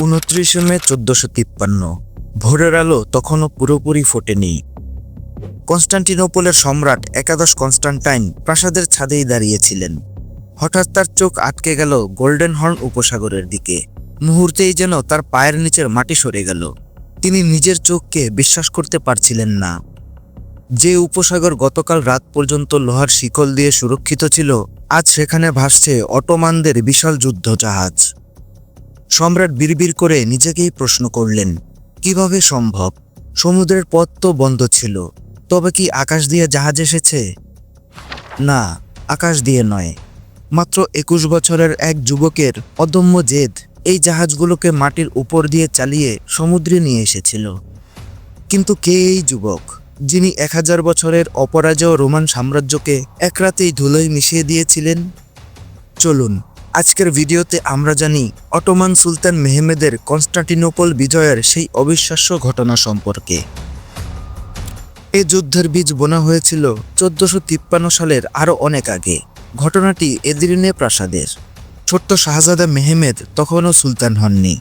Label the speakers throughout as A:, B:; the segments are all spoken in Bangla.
A: উনত্রিশে মে চোদ্দশো তিপ্পান্ন। ভোরের আলো তখনও পুরোপুরি ফোটেনি। কনস্টান্টিনোপলের সম্রাট একাদশ কনস্টান্টাইন প্রাসাদের ছাদেই দাঁড়িয়েছিলেন। হঠাৎ তার চোখ আটকে গেল গোল্ডেন হর্ন উপসাগরের দিকে। মুহূর্তেই যেন তার পায়ের নিচের মাটি সরে গেল। তিনি নিজের চোখকে বিশ্বাস করতে পারছিলেন না। যে উপসাগর গতকাল রাত পর্যন্ত লোহার শিকল দিয়ে সুরক্ষিত ছিল, আজ সেখানে ভাসছে অটোমানদের বিশাল যুদ্ধ জাহাজ সম্রাট বিড়বিড় করে নিজেকেই প্রশ্ন করলেন, কীভাবে সম্ভব? সমুদ্রের পথ তো বন্ধ ছিল, তবে কি আকাশ দিয়ে জাহাজ এসেছে? না, আকাশ দিয়ে নয়। মাত্র একুশ বছরের এক যুবকের অদম্য জেদ এই জাহাজগুলোকে মাটির উপর দিয়ে চালিয়ে সমুদ্রে নিয়ে এসেছিল। কিন্তু কে এই যুবক, যিনি এক হাজার বছরের অপরাজয় রোমান সাম্রাজ্যকে এক রাতেই ধুলোয় মিশিয়ে দিয়েছিলেন? চলুন আজকের ভিডিওতে আমরা জানি অটোমান সুলতান মেহমেদের কনস্টান্টিনোপল বিজয়ের সেই অবিশ্বাস্য ঘটনা সম্পর্কে। এই যুদ্ধের বীজ বোনা হয়েছিল চোদ্দশো তিপ্পান্ন সালের আরও অনেক আগে। ঘটনাটি এদিরিনে প্রাসাদের। ছোট্ট শাহজাদা মেহমেদ তখনও সুলতান হননি।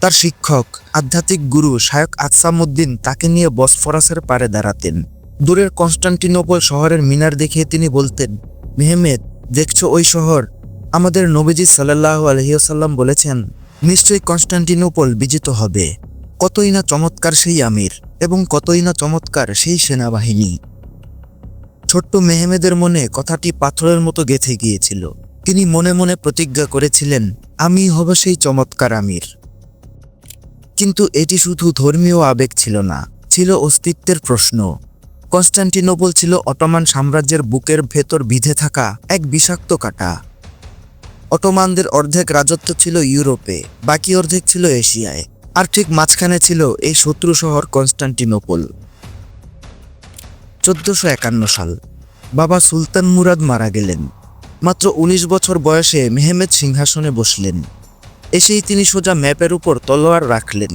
A: তার শিক্ষক, আধ্যাত্মিক গুরু শায়ক আকসামুদ্দিন তাকে নিয়ে বসফরাসের পারে দাঁড়াতেন। দূরের কনস্টান্টিনোপল শহরের মিনার দেখিয়ে তিনি বলতেন, মেহমেদ, দেখছ ওই শহর? আমাদের নবীজি সাল্লাহ আলহিউসাল্লাম বলেছেন, নিশ্চয়ই কনস্টান্টিনোপল বিজিত হবে। কতই না চমৎকার সেই আমির এবং কতই না চমৎকার সেই সেনাবাহিনী। ছোট্ট মেহমেদের মনে কথাটি পাথরের মতো গেঁথে গিয়েছিল। তিনি মনে মনে প্রতিজ্ঞা করেছিলেন, আমি হব সেই চমৎকার আমির। কিন্তু এটি শুধু ধর্মীয় আবেগ ছিল না, ছিল অস্তিত্বের প্রশ্ন। কনস্টান্টিনোপল ছিল অটোমান সাম্রাজ্যের বুকের ভেতর বিধে থাকা এক বিষাক্ত কাটা। অটোমানদের অর্ধেক রাজত্ব ছিল ইউরোপে, বাকি অর্ধেক ছিল এশিয়ায়, আর ঠিক মাঝখানে ছিল এই শত্রু শহর কনস্টান্টিনোপল। চোদ্দশো একান্ন সাল, বাবা সুলতান মুরাদ মারা গেলেন। মাত্র ১৯ বছর বয়সে মেহমেদ সিংহাসনে বসলেন। এসেই তিনি সোজা ম্যাপের উপর তলোয়ার রাখলেন।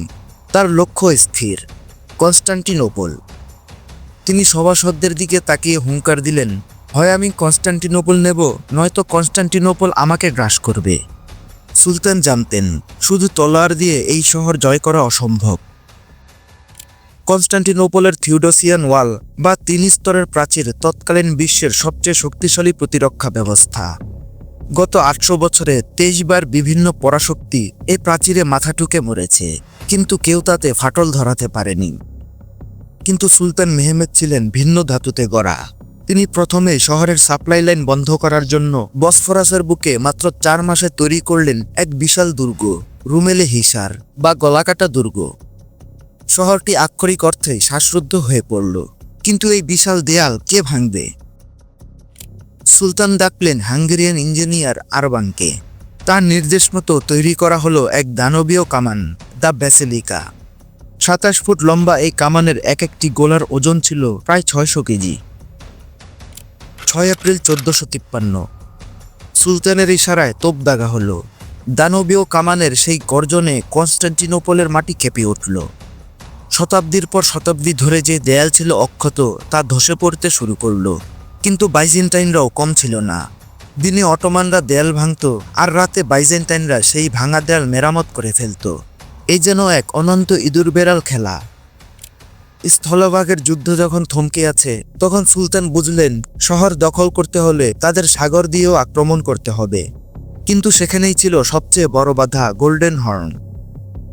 A: তার লক্ষ্য স্থির, কনস্টান্টিনোপল। তিনি সভাসদদের দিকে তাকিয়ে হুঙ্কার দিলেন হয় আমি কনস্টান্টিনোপল নেব, নয়তো কনস্টান্টিনোপল আমাকে গ্রাস করবে। সুলতান জানতেন, শুধু তলোয়ার দিয়ে এই শহর জয় করা অসম্ভব। কনস্টান্টিনোপলের থিউডোসিয়ান ওয়াল বা তিন স্তরের প্রাচীর তৎকালীন বিশ্বের সবচেয়ে শক্তিশালী প্রতিরক্ষা ব্যবস্থা। গত আটশো বছরে তেইশ বার বিভিন্ন পরাশক্তি এই প্রাচীরে মাথা ঠুকে মরেছে, কিন্তু কেউ তাতে ফাটল ধরাতে পারেনি। কিন্তু সুলতান মেহমেদ ছিলেন ভিন্ন ধাতুতে গড়া। তিনি প্রথমে শহরের সাপ্লাই লাইন বন্ধ করার জন্য বসফরাসের বুকে মাত্র চার মাসে তৈরি করলেন এক বিশাল দুর্গ, রুমেলে হিসার বা গলাকাটা দুর্গ। শহরটি আক্ষরিক অর্থে শ্বাসরুদ্ধ হয়ে পড়ল। কিন্তু এই বিশাল দেয়াল কে ভাঙবে? সুলতান ডাকলেন হাঙ্গেরিয়ান ইঞ্জিনিয়ার আরবানকে। তার নির্দেশ মতো তৈরি করা হলো এক দানবীয় কামান, দ্য ব্যাসেলিকা। সাতাশ ফুট লম্বা এই কামানের এক একটি গোলার ওজন ছিল প্রায় ছয়শো কেজি। ছয় এপ্রিল চোদ্দশো তিপ্পান্ন। সুলতানের ইশারায় তোপ দাগা হলো। দানবীয় কামানের সেই গর্জনে কনস্টান্টিনোপলের মাটি কেঁপে উঠল। শতাব্দীর পর শতাব্দী ধরে যে দেয়াল ছিল অক্ষত, তা ধসে পড়তে শুরু করল। কিন্তু বাইজেন্টাইনরাও কম ছিল না। দিনে অটোমানরা দেয়াল ভাঙত, আর রাতে বাইজেন্টাইনরা সেই ভাঙা দেয়াল মেরামত করে ফেলত। এই যেন এক অনন্ত ইঁদুর বেড়াল খেলা। স্থলভাগের যুদ্ধ যখন থমকে আছে, তখন সুলতান বুঝলেন, শহর দখল করতে হলে তাদের সাগর দিয়েও আক্রমণ করতে হবে। কিন্তু সেখানেই ছিল সবচেয়ে বড় বাধা গোল্ডেন হর্ন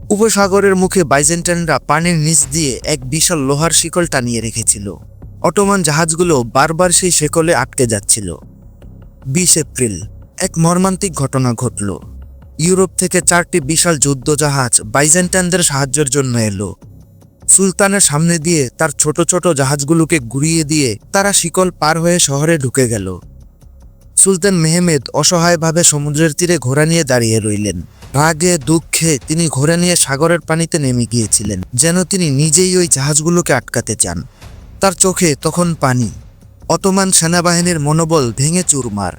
A: উপসাগরের মুখে বাইজেন্টাইনরা পানির নিচ দিয়ে এক বিশাল লোহার শিকল টানিয়ে রেখেছিল। অটোমান জাহাজগুলো বারবার সেই শেকলে আটকে যাচ্ছিল। বিশ এপ্রিল, এক মর্মান্তিক ঘটনা ঘটল। ইউরোপ থেকে চারটি বিশাল যুদ্ধ জাহাজ বাইজেন্টাইনদের সাহায্যের জন্য এলো। সুলতানের সামনে দিয়ে তার ছোট ছোট জাহাজগুলোকে ঘুরিয়ে দিয়ে তারা শিকল পার হয়ে শহরে ঢুকে গেল। সুলতান মেহমেদ অসহায়ভাবে সমুদ্রের তীরে ঘোড়া নিয়ে দাঁড়িয়ে রইলেন। রাগে, দুঃখে তিনি ঘোড়া নিয়ে সাগরের পানিতে নেমে গিয়েছিলেন, যেন তিনি নিজেই ওই জাহাজগুলোকে আটকাতে চান। তার চোখে তখন পানি। অটোমান সেনাবাহিনীর মনোবল ভেঙে চুরমার।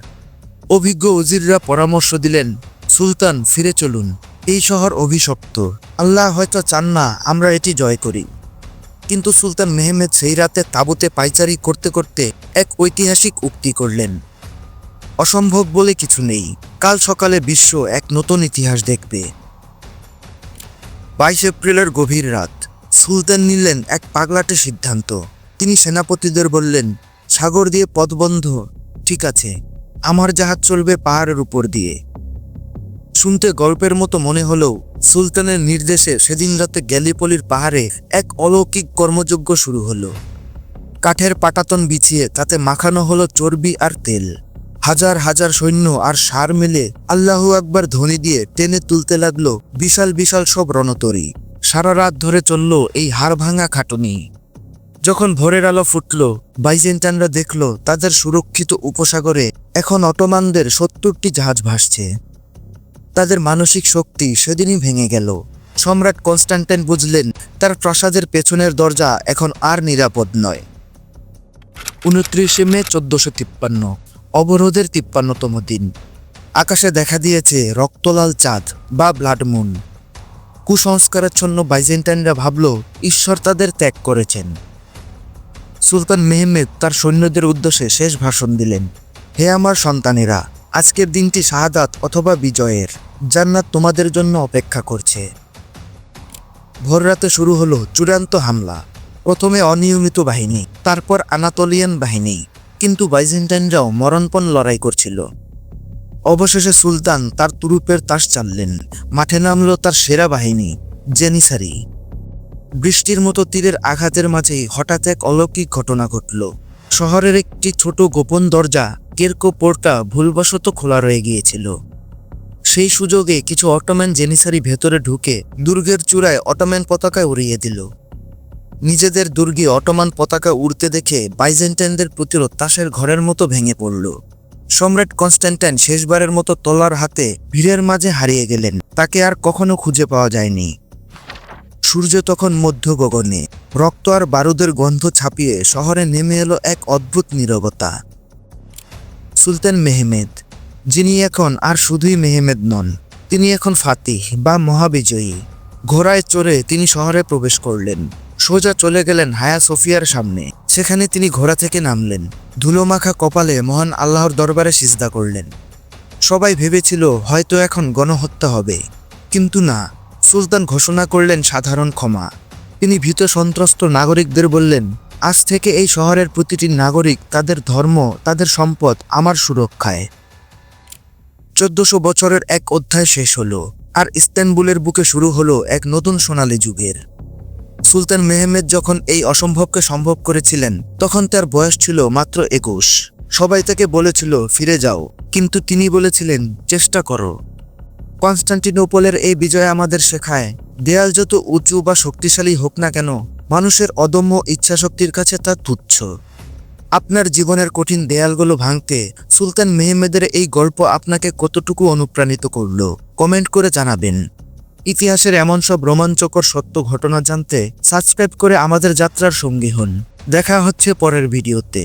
A: অভিজ্ঞ উজিররা পরামর্শ দিলেন, সুলতান, ফিরে চলুন। এই শহর অভিশপ্ত। আল্লাহ হয়তো চান না আমরা এটি জয় করি। কিন্তু সুলতান মেহমেদ সেই রাতে তাঁবুতে পাইচারি করতে করতে এক ঐতিহাসিক উক্তি করলেন। অসম্ভব বলে কিছু নেই। কাল সকালে বিশ্ব এক নতুন ইতিহাস দেখবে। বাইশ এপ্রিলের গভীর রাত, সুলতান নিলেন এক পাগলাটে সিদ্ধান্ত। তিনি সেনাপতিদের বললেন, সাগর দিয়ে পথ বন্ধ ঠিক আছে। আমার জাহাজ চলবে পাহাড়ের উপর দিয়ে। শুনতে গল্পের মতো মনে হলেও সুলতানের নির্দেশে সেদিন রাতে গ্যালিপলির পাহাড়ে এক অলৌকিক কর্মযজ্ঞ শুরু হলো। কাঠের পাটাতন বিছিয়ে তাতে মাখানো হলো চর্বি আর তেল। হাজার হাজার সৈন্য আর সার মিলে আল্লাহু আকবার ধ্বনি দিয়ে টেনে তুলতে লাগল বিশাল বিশাল সব রণতরী। সারা রাত ধরে চলল এই হাড় ভাঙা খাটুনি। যখন ভোরের আলো ফুটল বাইজেন্টানরা দেখল তাদের সুরক্ষিত উপসাগরে এখন অটোমানদের সত্তরটি জাহাজ ভাসছে। তাদের মানসিক শক্তি সেদিনই ভেঙে গেল। সম্রাট কনস্ট্যান্টাইন বুঝলেন, তার প্রাসাদের পেছনের দরজা এখন আর নিরাপদ নয়। উনত্রিশে মে চোদ্দশো তিপ্পান্ন, অবরোধের তিপ্পান্নতম দিন। আকাশে দেখা দিয়েছে রক্তলাল চাঁদ বা ব্লাড মুন। কুসংস্কারাচ্ছন্ন বাইজেন্টাইনরা ভাবল, ঈশ্বর তাদের ত্যাগ করেছেন। সুলতান মেহমেদ তার সৈন্যদের উদ্দেশ্যে শেষ ভাষণ দিলেন, হে আমার সন্তানেরা আজকের দিনটি শাহাদাত অথবা বিজয়ের। জান্নাত তোমাদের জন্য অপেক্ষা করছে। ভোররাতে শুরু হলো চূড়ান্ত হামলা। প্রথমে অনিয়মিত বাহিনী, তারপর আনাতোলিয়ান বাহিনী, কিন্তু বাইজেন্টাইনরাও মরণপণ লড়াই করছিল। অবশেষে সুলতান তার তুরুপের তাস চাললেন। মাঠে নামল তার সেরা বাহিনী, জেনিসারি। বৃষ্টির মতো তীরের আঘাতের মাঝেই হঠাৎ এক অলৌকিক ঘটনা ঘটল। শহরের একটি ছোট গোপন দরজা কেরকো পোর্টটা ভুলবশত খোলা রয়ে গিয়েছিল। সেই সুযোগে কিছু অটোম্যান জেনিসারি ভেতরে ঢুকে দুর্গের চূড়ায় অটোম্যান পতাকা উড়িয়ে দিল। নিজেদের দুর্গে অটোমান পতাকা উড়তে দেখে বাইজেন্টাইনদের প্রতিরোধ তাসের ঘরের মতো ভেঙে পড়ল। সম্রাট কনস্ট্যান্টাইন শেষবারের মতো তলার হাতে ভিড়ের মাঝে হারিয়ে গেলেন। তাকে আর কখনো খুঁজে পাওয়া যায়নি। সূর্য তখন মধ্য গগনে, রক্ত আর বারুদের গন্ধ ছাপিয়ে শহরে নেমে এলো এক অদ্ভুত নীরবতা। সুলতান মেহমেদ, যিনি এখন আর শুধুই মেহমেদ নন, তিনি এখন ফাতিহ বা মহাবিজয়ী। ঘোড়ায় চড়ে তিনি শহরে প্রবেশ করলেন। সোজা চলে গেলেন হায়া সোফিয়ার সামনে। সেখানে তিনি ঘোড়া থেকে নামলেন। ধুলোমাখা কপালে মহান আল্লাহর দরবারে সিজদা করলেন। সবাই ভেবেছিল, হয়তো এখন গণহত্যা হবে। কিন্তু না, সুলতান ঘোষণা করলেন সাধারণ ক্ষমা। তিনি ভীত সন্ত্রস্ত নাগরিকদের বললেন আজ থেকে এই শহরের প্রতিটি নাগরিক তাদের ধর্ম, তাদের সম্পদ, আমার সুরক্ষায়। চোদ্দশো বছরের এক অধ্যায় শেষ হলো, আর ইস্তানবুলের বুকে শুরু হলো এক নতুন সোনালী যুগের। সুলতান মেহমেদ যখন এই অসম্ভবকে সম্ভব করেছিলেন, তখন তার বয়স ছিল মাত্র একুশ। সবাই তাকে বলেছিল, ফিরে যাও। কিন্তু তিনি বলেছিলেন, চেষ্টা করো। কনস্টান্টিনোপলের এই বিজয় আমাদের শেখায়, দেয়াল যত উঁচু বা শক্তিশালী হোক না কেন মানুষের অদম্য ইচ্ছাশক্তির কাছে তা তুচ্ছ। আপনার জীবনের কঠিন দেয়ালগুলো ভাঙতে সুলতান মেহমেদের এই গল্প আপনাকে কতটুকু অনুপ্রাণিত করল, কমেন্ট করে জানাবেন। ইতিহাসের এমন সব রোমাঞ্চকর সত্য ঘটনা জানতে সাবস্ক্রাইব করে আমাদের যাত্রার সঙ্গী হন। দেখা হচ্ছে পরের ভিডিওতে।